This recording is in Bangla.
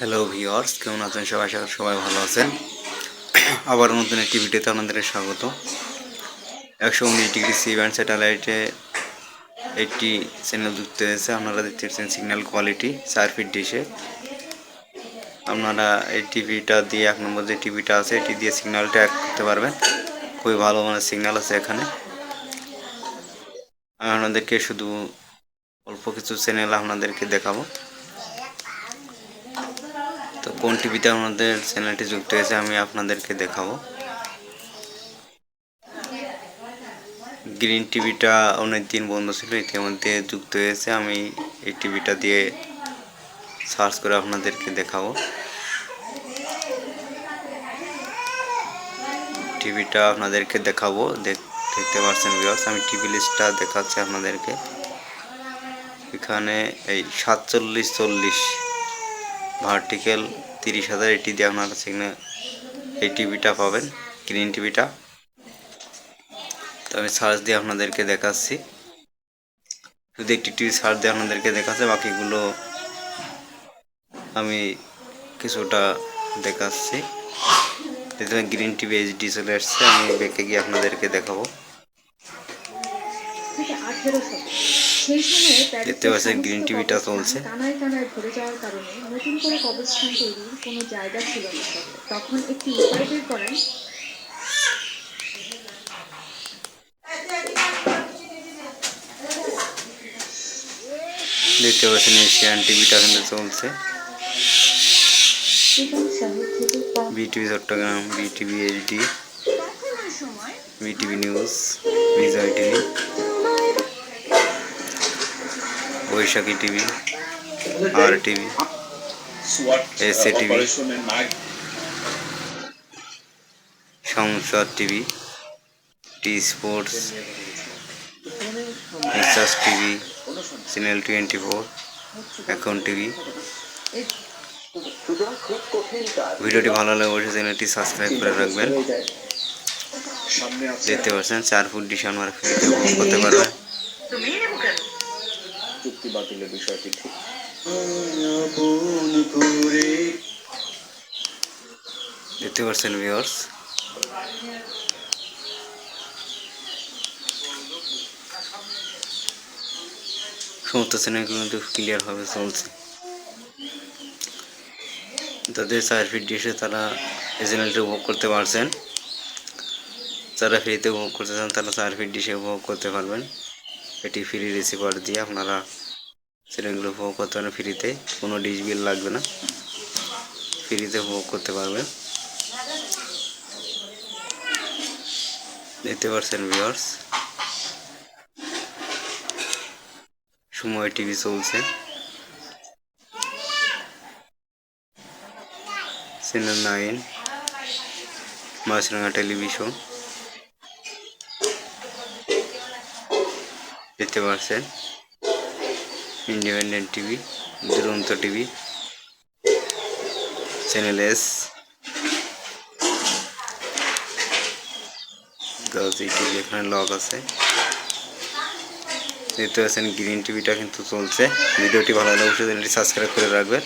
হ্যালো ভিওর্স কেমন আছেন সবাই? আশা সবাই ভালো আছেন। আবার নতুন একটি ভিডিওতে আপনাদের স্বাগত। একশো উনিশ ডিগ্রি সি ব্যান্ড স্যাটেলাইটে একটি চ্যানেল যুক্ত হয়েছে। আপনারা দেখতে পাচ্ছেন সিগন্যাল কোয়ালিটি চার ফিট ডিশে আপনারা এই টিভিটা দিয়ে এক নম্বর যে টিভিটা আছে, এটি দিয়ে সিগন্যালটা এক করতে পারবেন। খুবই ভালো মানের সিগন্যাল আছে এখানে। আপনাদেরকে শুধু অল্প কিছু চ্যানেল আপনাদেরকে দেখাবো। কোন টিভিতে আমাদের চ্যানেলটি যুক্ত হয়েছে আমি আপনাদেরকে দেখাবো। গ্রিন টিভিটা অনেক দিন বন্ধ ছিল, ইতিমধ্যে যুক্ত হয়েছে। আমি এই টিভিটা দিয়ে সার্চ করে আপনাদেরকে দেখাবো। টিভিটা আপনাদেরকে দেখাবো। দেখতে পাচ্ছেন ভিউয়ার্স আমি টিভি লিস্টটা দেখাচ্ছি আপনাদেরকে। এখানে এই সাতচল্লিশ চল্লিশ ভার্টিক্যাল তিরিশ হাজার এটি দিয়ে আপনারা সিগন্যাল এই টিভিটা পাবেন গ্রিন টিভিটা। তো আমি সার্চ দিয়ে আপনাদেরকে দেখাচ্ছি। শুধু একটি টিভি সার্চ দিয়ে আপনাদেরকে দেখাচ্ছে, বাকিগুলো আমি কিছুটা দেখাচ্ছি। গ্রিন টিভি এইচডি চলে আসছে, আমি বেঁকে গিয়ে আপনাদেরকে দেখাবো। থেকে আঠেরোশো। সেই সময়ে দেখতে পাচ্ছেন গ্রিন টিভিটা চলছে। কানায় কানায় ভরে যাওয়ার কারণে নতুন করে কবরস্থান তৈরির কোনো জায়গা ছিল না। তখন একটি উপায় বের করেন। দেখতে পাচ্ছেন এশিয়ান টিভিটা কিন্তু চলছে। BTV Chattogram BTV HD BTV news Bijoy TV Boishakhi TV, R TV অপারেশনের নায়ক সংসদ টিভি, টি স্পোর্টস নিশ্বাস TV, channel twenty four Ekhon TV. ভিডিওটি ভালো লাগে অবশ্যই চ্যানেলটি সাবস্ক্রাইব করে রাখবেন। দেখতে পাচ্ছেন, চার ফুট আমার ফ্রিতে করতে পারবেন। চুক্তি বাতিলের বিষয়টি ঠিক। দেখতে পাচ্ছেন ভিউয়ার্স সমস্ত চ্যানেলগুলো কিন্তু ক্লিয়ারভাবে চলছে। তাদের ফিট ডিশে তারা এই চ্যানেলটি উপভোগ করতে পারছেন। যারা ফ্রিতে উপভোগ করতে চান, তারা ফিট ডিশে উপভোগ করতে পারবেন। এটি ফ্রি রিসিভার দিয়ে আপনারা চ্যানেলগুলো উপভোগ করতে পারেন ফ্রিতে কোনো ডিশ বিল লাগবে না। ফ্রিতে উপভোগ করতে পারবেন। দেখতে পারছেন ভিউয়ার্স সময় টিভি চলছে। চ্যানেল নাইন মাছরাঙা টেলিভিশন দেখতে পাচ্ছেন? Independent TV Duronto TV channel S TV এখানে লক আছে। দেখতে পাচ্ছেন গ্রিন টিভিটা কিন্তু চলছে। ভিডিওটি ভালো লাগলে অবশ্যই সাবস্ক্রাইব করে রাখবেন।